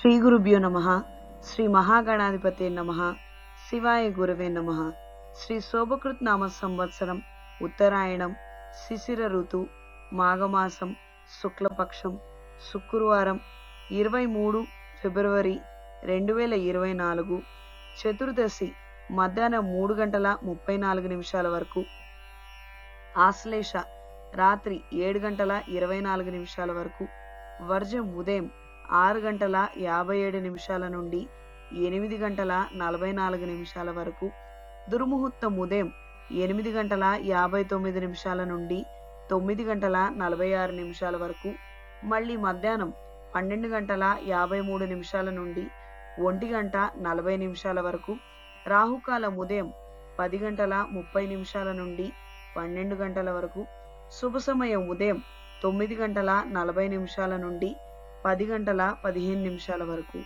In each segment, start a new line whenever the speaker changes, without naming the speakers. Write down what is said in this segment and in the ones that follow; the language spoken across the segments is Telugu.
శ్రీ గురుభ్యో నమ శ్రీ మహాగణాధిపతి నమ శివాయ గురవే నమ శ్రీ శోభకృత్ నామ సంవత్సరం ఉత్తరాయణం శిశిర ఋతు మాఘమాసం శుక్లపక్షం శుక్రవారం ఇరవై మూడు ఫిబ్రవరి రెండు వేల ఇరవై నాలుగు చతుర్దశి మధ్యాహ్నం మూడు గంటల ముప్పై నాలుగు నిమిషాల వరకు ఆశ్లేష రాత్రి ఏడు గంటల ఇరవై నాలుగు నిమిషాల వరకు వర్జం ఉదయం ఆరు గంటల యాభై ఏడు నిమిషాల నుండి ఎనిమిది గంటల నలభై నాలుగు నిమిషాల వరకు. దుర్ముహూర్తం ఉదయం ఎనిమిది గంటల యాభై తొమ్మిది నిమిషాల నుండి తొమ్మిది గంటల నలభై ఆరు నిమిషాల వరకు. మళ్ళీ మధ్యాహ్నం పన్నెండు గంటల యాభై మూడు నిమిషాల నుండి ఒంటి గంట నలభై నిమిషాల వరకు. రాహుకాలం ఉదయం పది గంటల ముప్పై నిమిషాల నుండి పన్నెండు గంటల వరకు. శుభ సమయం ఉదయం తొమ్మిది గంటల నలభై నిమిషాల నుండి పది గంటల పదిహేను నిమిషాల వరకు.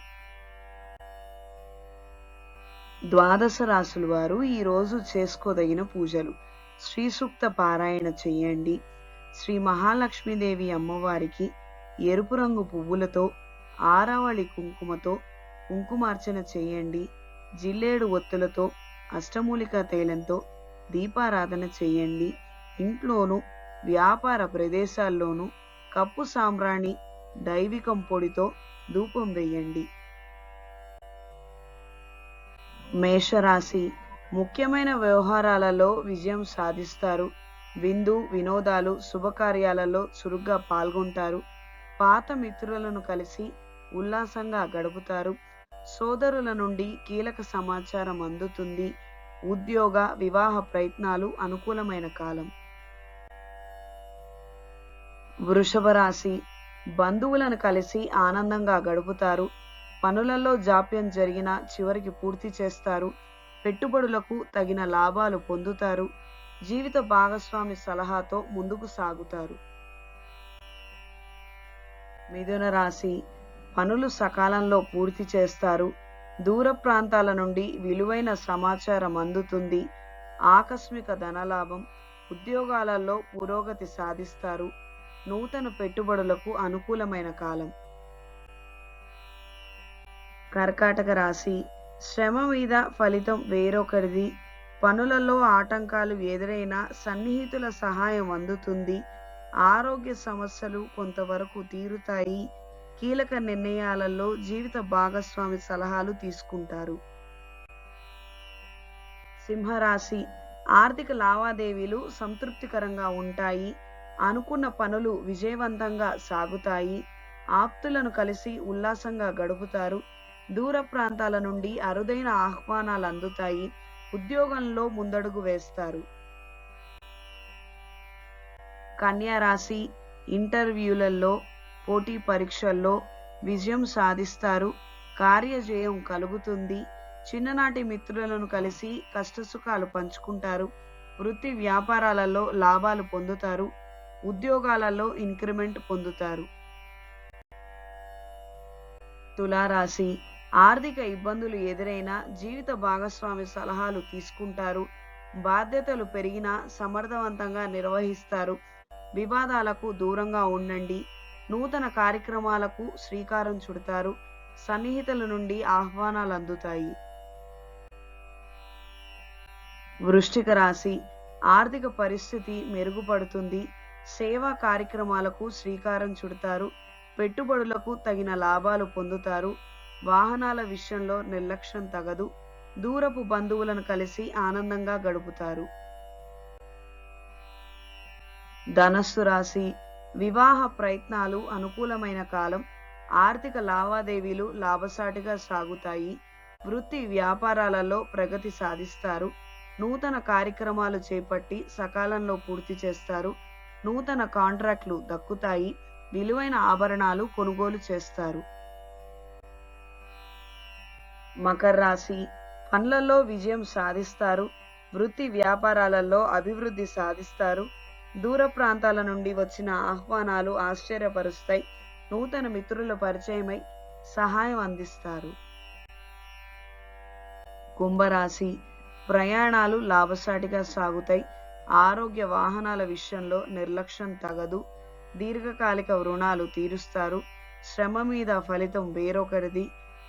ద్వాదశ రాసుల వారు ఈరోజు చేసుకోదగిన పూజలు. శ్రీ సూక్త పారాయణ చేయండి. శ్రీ మహాలక్ష్మీదేవి అమ్మవారికి ఎరుపు రంగు పువ్వులతో ఆరావళి కుంకుమతో కుంకుమార్చన చేయండి. జిల్లేడు ఒత్తులతో అష్టమూలిక తైలంతో దీపారాధన చేయండి. ఇంట్లోనూ వ్యాపార ప్రదేశాల్లోనూ కప్పు సాంబ్రాణి దైవికం పొడితో ధూపం వేయండి. మేషరాశి ముఖ్యమైన వ్యవహారాలలో విజయం సాధిస్తారు. విందు వినోదాలు శుభకార్యాలలో చురుగ్గా పాల్గొంటారు. పాత మిత్రులను కలిసి ఉల్లాసంగా గడుపుతారు. సోదరుల నుండి కీలక సమాచారం అందుతుంది. ఉద్యోగ వివాహ ప్రయత్నాలు అనుకూలమైన కాలం. వృషభ రాశి బంధువులను కలిసి ఆనందంగా గడుపుతారు. పనులలో జాప్యం జరిగిన చివరికి పూర్తి చేస్తారు. పెట్టుబడులకు తగిన లాభాలు పొందుతారు. జీవిత భాగస్వామి సలహాతో ముందుకు సాగుతారు. మిథున రాశి పనులు సకాలంలో పూర్తి చేస్తారు. దూర ప్రాంతాల నుండి విలువైన సమాచారం అందుతుంది. ఆకస్మిక ధనలాభం ఉద్యోగాలలో పురోగతి సాధిస్తారు. నూతన పెట్టుబడులకు అనుకూలమైన కాలం. కర్కాటక రాశి. శ్రమ మీద ఫలితం వేరొకరిది. పనులలో ఆటంకాలు ఎదురైనా సన్నిహితుల సహాయం అందుతుంది. ఆరోగ్య సమస్యలు కొంతవరకు తీరుతాయి. కీలక నిర్ణయాలలో జీవిత భాగస్వామి సలహాలు తీసుకుంటారు. సింహరాశి. ఆర్థిక లావాదేవీలు సంతృప్తికరంగా ఉంటాయి. అనుకున్న పనులు విజయవంతంగా సాగుతాయి. ఆప్తులను కలిసి ఉల్లాసంగా గడుపుతారు. దూర ప్రాంతాల నుండి అరుదైన ఆహ్వానాలు అందుతాయి. ఉద్యోగంలో ముందడుగు వేస్తారు. కన్యారాశి ఇంటర్వ్యూలలో పోటీ పరీక్షల్లో విజయం సాధిస్తారు. కార్యజయం కలుగుతుంది. చిన్ననాటి మిత్రులను కలిసి కష్టసుఖాలు పంచుకుంటారు. వృత్తి వ్యాపారాలలో లాభాలు పొందుతారు. ఉద్యోగాలలో ఇంక్రిమెంట్ పొందుతారు. తులారాశి. ఆర్థిక ఇబ్బందులు ఎదురైనా జీవిత భాగస్వామి సలహాలు తీసుకుంటారు. బాధ్యతలు పెరిగినా సమర్థవంతంగా నిర్వహిస్తారు. వివాదాలకు దూరంగా ఉండండి. నూతన కార్యక్రమాలకు శ్రీకారం చుడతారు. సన్నిహితుల నుండి ఆహ్వానాలు అందుతాయి. వృష్టిక రాశి. ఆర్థిక పరిస్థితి మెరుగుపడుతుంది. సేవా కార్యక్రమాలకు శ్రీకారం చుడతారు. పెట్టుబడులకు తగిన లాభాలు పొందుతారు. వాహనాల విషయంలో నిర్లక్ష్యం తగదు. దూరపు బంధువులను కలిసి ఆనందంగా గడుపుతారు. ధనస్సు రాశి. వివాహ ప్రయత్నాలు అనుకూలమైన కాలం. ఆర్థిక లావాదేవీలు లాభసాటిగా సాగుతాయి. వృత్తి వ్యాపారాలలో ప్రగతి సాధిస్తారు. నూతన కార్యక్రమాలు చేపట్టి సకాలంలో పూర్తి చేస్తారు. నూతన కాంట్రాక్ట్లు దక్కుతాయి. విలువైన ఆభరణాలు కొనుగోలు చేస్తారు. మకర రాశి పనులలో విజయం సాధిస్తారు. వృత్తి వ్యాపారాలలో అభివృద్ధి సాధిస్తారు. దూర ప్రాంతాల నుండి వచ్చిన ఆహ్వానాలు ఆశ్చర్యపరుస్తాయి. నూతన మిత్రుల పరిచయమై సహాయం అందిస్తారు. కుంభరాశి ప్రయాణాలు లాభసాటిగా సాగుతాయి. ఆరోగ్య వాహనాల విషయంలో నిర్లక్ష్యం తగదు. దీర్ఘకాలిక రుణాలు తీరుస్తారు. శ్రమ మీద ఫలితం వేరొకరిది.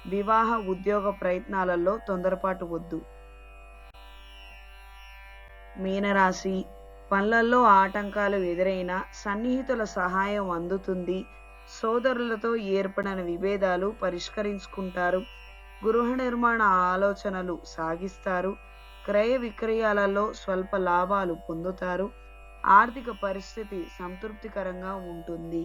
వివాహ ఉద్యోగ ప్రయత్నాలలో తొందరపాటు వద్దు. మీనరాశి. పనులలో ఆటంకాలు ఎదురైనా సన్నిహితుల సహాయం అందుతుంది. సోదరులతో ఏర్పడిన విభేదాలు పరిష్కరించుకుంటారు. గృహ నిర్మాణ ఆలోచనలు సాగిస్తారు. క్రయ విక్రయాలలో స్వల్ప లాభాలు పొందుతారు. ఆర్థిక పరిస్థితి సంతృప్తికరంగా ఉంటుంది.